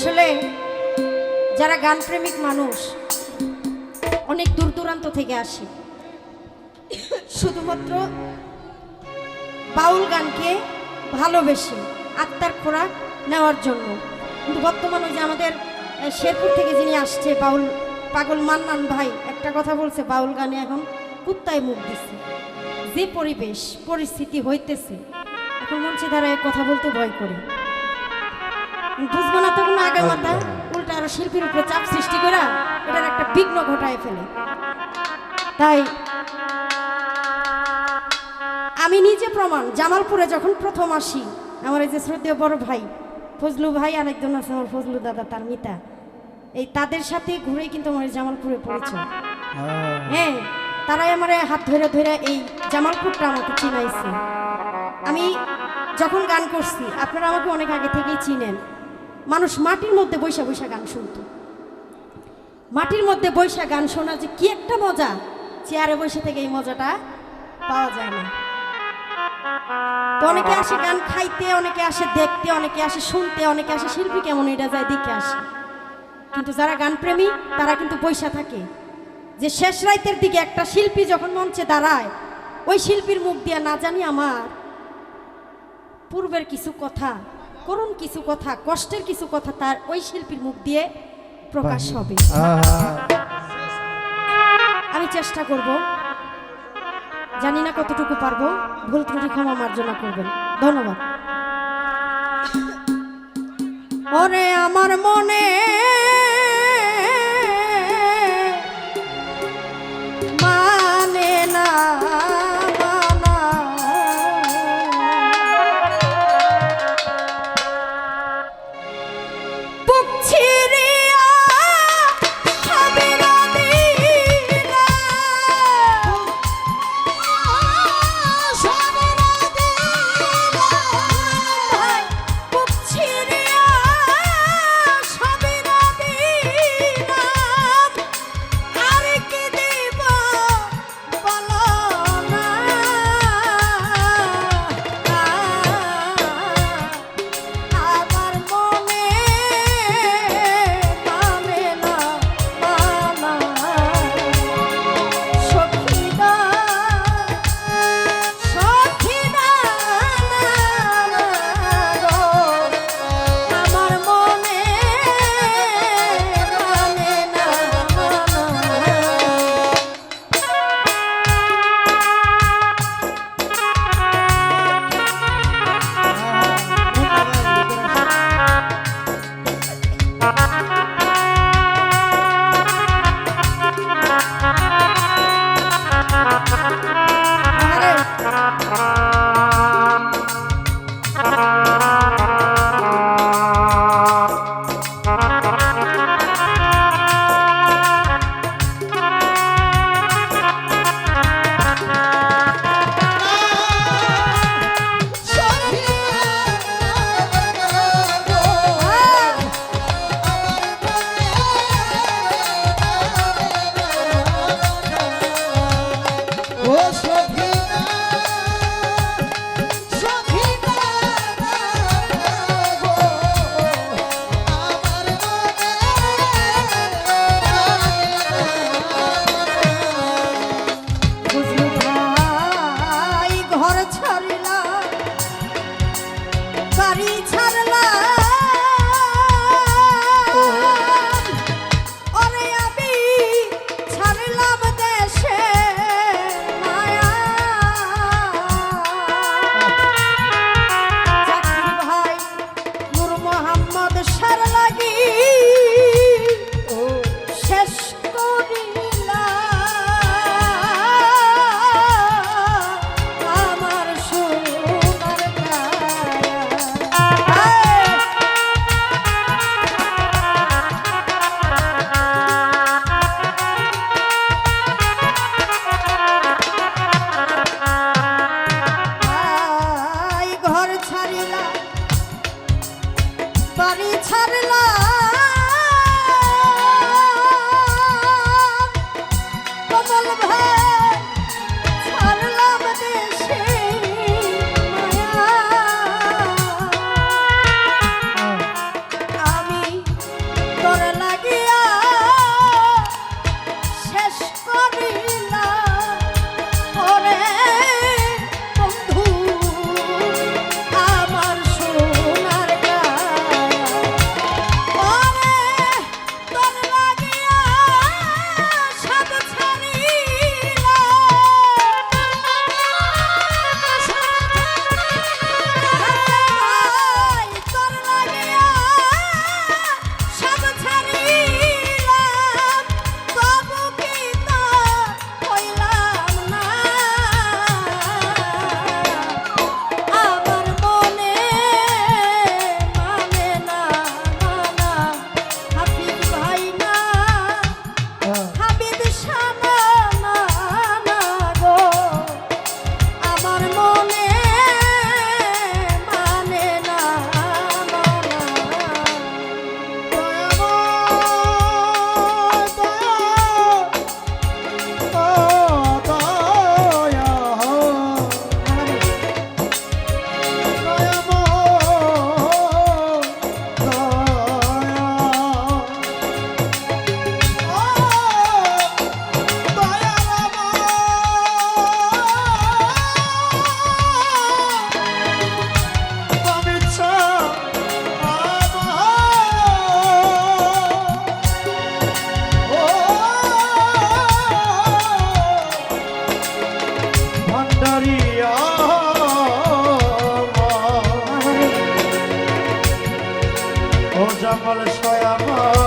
আসলে যারা গান প্রেমিক মানুষ, অনেক দূর দূরান্ত থেকে আসে। শুধুমাত্র বাউল গানকে ভালোবেসে আত্মার খোরাক নেওয়ার জন্য। কিন্তু বর্তমান যে আমাদের শেরপুর থেকে যিনি আসছে, বাউল পাগল মান্নান ভাই, একটা কথা বলছে, বাউল গানে এখন কুত্তায় মুখ দিচ্ছে যে পরিবেশ, পরিস্থিতি হইতেছে, এখন মঞ্চে দাঁড়ায় কথা বলতে ভয় করে। বুঝব না তখন আগে মাথা উল্টা আরও শিল্পীর উপরে চাপ সৃষ্টি করা এটার একটা বিঘ্ন ঘটায় ফেলে। তাই আমি নিজে প্রমাণ জামালপুরে যখন প্রথম আসি আমার এই যে শ্রদ্ধেয় বড় ভাই ফজলু ভাই আর একজন আছে আমার ফজলু দাদা তার মিতা। এই তাদের সাথে ঘুরেই কিন্তু আমার জামালপুরে পরিচয়। হ্যাঁ তারাই আমার হাত ধরে ধরে এই জামালপুরটা আমাকে চিনাইছে। আমি যখন গান করছি আপনারা আমাকে অনেক আগে থেকেই চিনেন। মানুষ মাটির মধ্যে বৈশা বৈশা গান শুনতো। মাটির মধ্যে বৈশা গান শোনা যে কি একটা মজা, চেয়ারে বসে থেকে এই মজাটা পাওয়া যায় না। তো অনেকে আসে গান খাইতে, অনেকে আসে দেখতে, অনেকে আসে শুনতে, অনেকে আসে শিল্পী কেমন এটা যায় দেখে আসে। কিন্তু যারা গান প্রেমী, তারা কিন্তু বৈশা থাকে। যে শেষ রাইতের দিকে একটা শিল্পী যখন মঞ্চে দাঁড়ায়, ওই শিল্পীর মুখ দিয়ে না জানি আমার পূর্বের কিছু কথা করুণ কিছু কথা কষ্টের কিছু কথা তার ওই শিল্পীর মুখ দিয়ে প্রকাশ হবে। আমি চেষ্টা করব। জানি না কতটুকু পারব। ভুল ত্রুটি ক্ষমা মার্জনা করবেন। ধন্যবাদ। ওরে আমার মনে মানে আরে ও ও জঙ্গল সয়ামা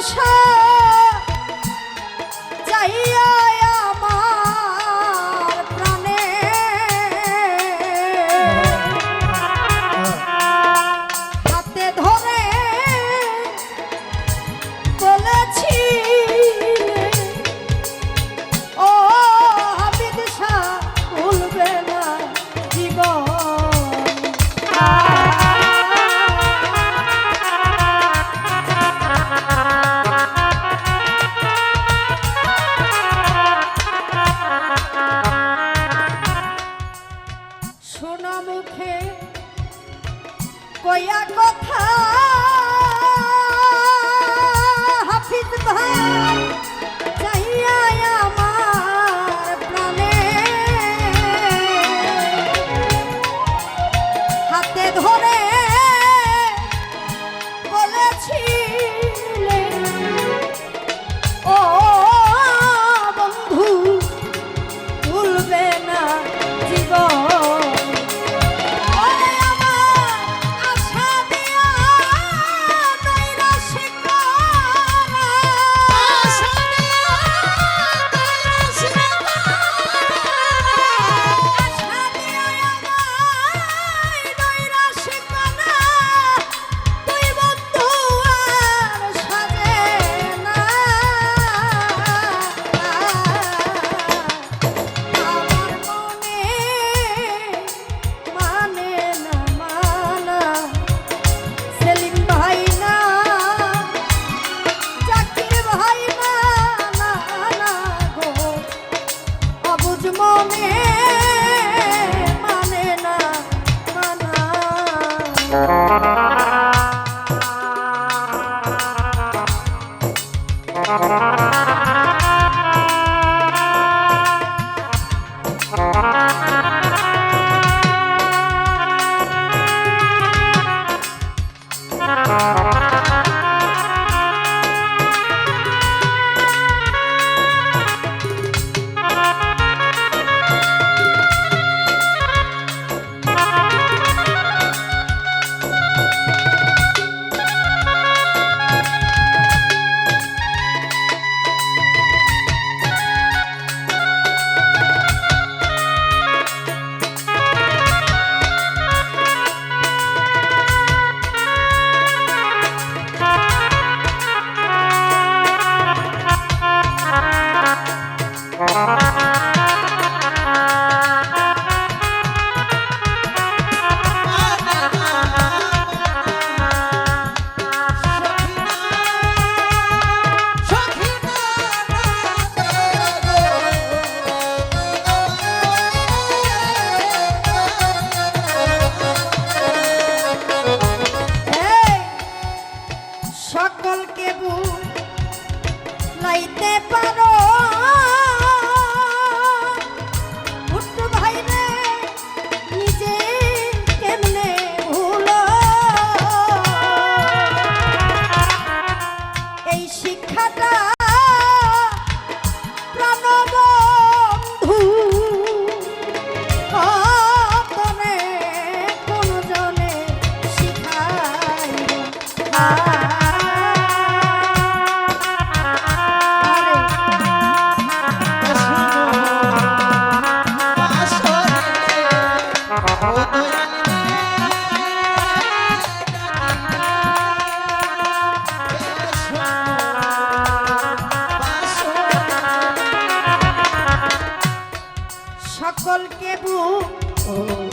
জামাল oh.